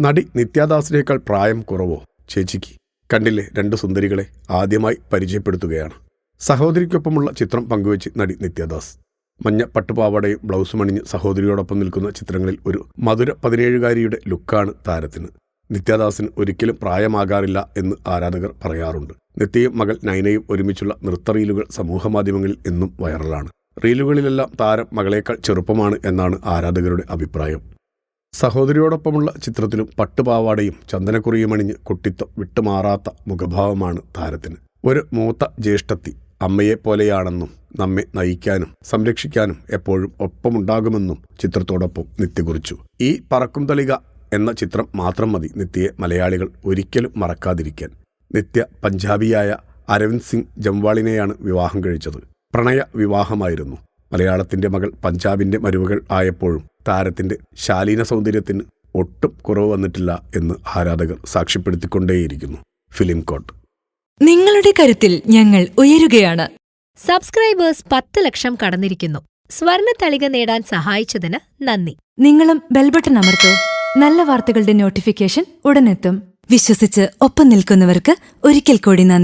നടി നിത്യാദാസിനേക്കാൾ പ്രായം കുറവോ? ചേച്ചിക്ക് കണ്ടില്ലേ രണ്ട് സുന്ദരികളെ ആദ്യമായി പരിചയപ്പെടുത്തുകയാണ്. സഹോദരിക്കൊപ്പമുള്ള ചിത്രം പങ്കുവച്ച് നടി നിത്യദാസ്. മഞ്ഞ പട്ടുപാവാടയും ബ്ലൗസും അണിഞ്ഞ് സഹോദരിയോടൊപ്പം നിൽക്കുന്ന ചിത്രങ്ങളിൽ ഒരു മധുര പതിനേഴുകാരിയുടെ ലുക്കാണ് താരത്തിന്. നിത്യാദാസിന് ഒരിക്കലും പ്രായമാകാറില്ല എന്ന് ആരാധകർ പറയാറുണ്ട്. നിത്യയും മകൾ നൈനയും ഒരുമിച്ചുള്ള നൃത്തറീലുകൾ സമൂഹമാധ്യമങ്ങളിൽ എന്നും വൈറലാണ്. റീലുകളിലെല്ലാം താരം മകളേക്കാൾ ചെറുപ്പമാണ് എന്നാണ് ആരാധകരുടെ അഭിപ്രായം. സഹോദരിയോടൊപ്പമുള്ള ചിത്രത്തിലും പട്ടുപാവാടയും ചന്ദനക്കുറിയും അണിഞ്ഞ് കുട്ടിത്വം വിട്ടുമാറാത്ത മുഖഭാവമാണ് താരത്തിന്. ഒരു മൂത്ത ജ്യേഷ്ഠത്തി അമ്മയെപ്പോലെയാണെന്നും നമ്മെ നയിക്കാനും സംരക്ഷിക്കാനും എപ്പോഴും ഒപ്പമുണ്ടാകുമെന്നും ചിത്രത്തോടൊപ്പം നിത്യ കുറിച്ചു. ഈ പറക്കും തളിക എന്ന ചിത്രം മാത്രം മതി നിത്യയെ മലയാളികൾ ഒരിക്കലും മറക്കാതിരിക്കാൻ. നിത്യ പഞ്ചാബിയായ അരവിന്ദ് സിംഗ് ജംവാളിനെയാണ് വിവാഹം കഴിച്ചത്. പ്രണയ വിവാഹമായിരുന്നു മലയാളത്തിന്റെ മകൾ പഞ്ചാബിന്റെ മരുമകൾ ആയപ്പോഴും താരത്തിന്റെ ശാലീന സൗന്ദര്യത്തിന് ഒട്ടും കുറവ് വന്നിട്ടില്ല എന്ന് ആരാധകർ സാക്ഷ്യപ്പെടുത്തിക്കൊണ്ടേയിരിക്കുന്നു. Film coat. നിങ്ങളുടെ കരുത്തിൽ ഞങ്ങൾ ഉയരുകയാണ്. സബ്സ്ക്രൈബേഴ്സ് പത്ത് ലക്ഷം കടന്നിരിക്കുന്നു. സ്വർണ തളിക നേടാൻ സഹായിച്ചതിന് നന്ദി. നിങ്ങളും ബെൽബട്ടൺ അമർത്തോ. നല്ല വാർത്തകളുടെ നോട്ടിഫിക്കേഷൻ ഉടനെത്തും. വിശ്വസിച്ച് ഒപ്പം നിൽക്കുന്നവർക്ക് ഒരിക്കൽ കൂടി നന്ദി.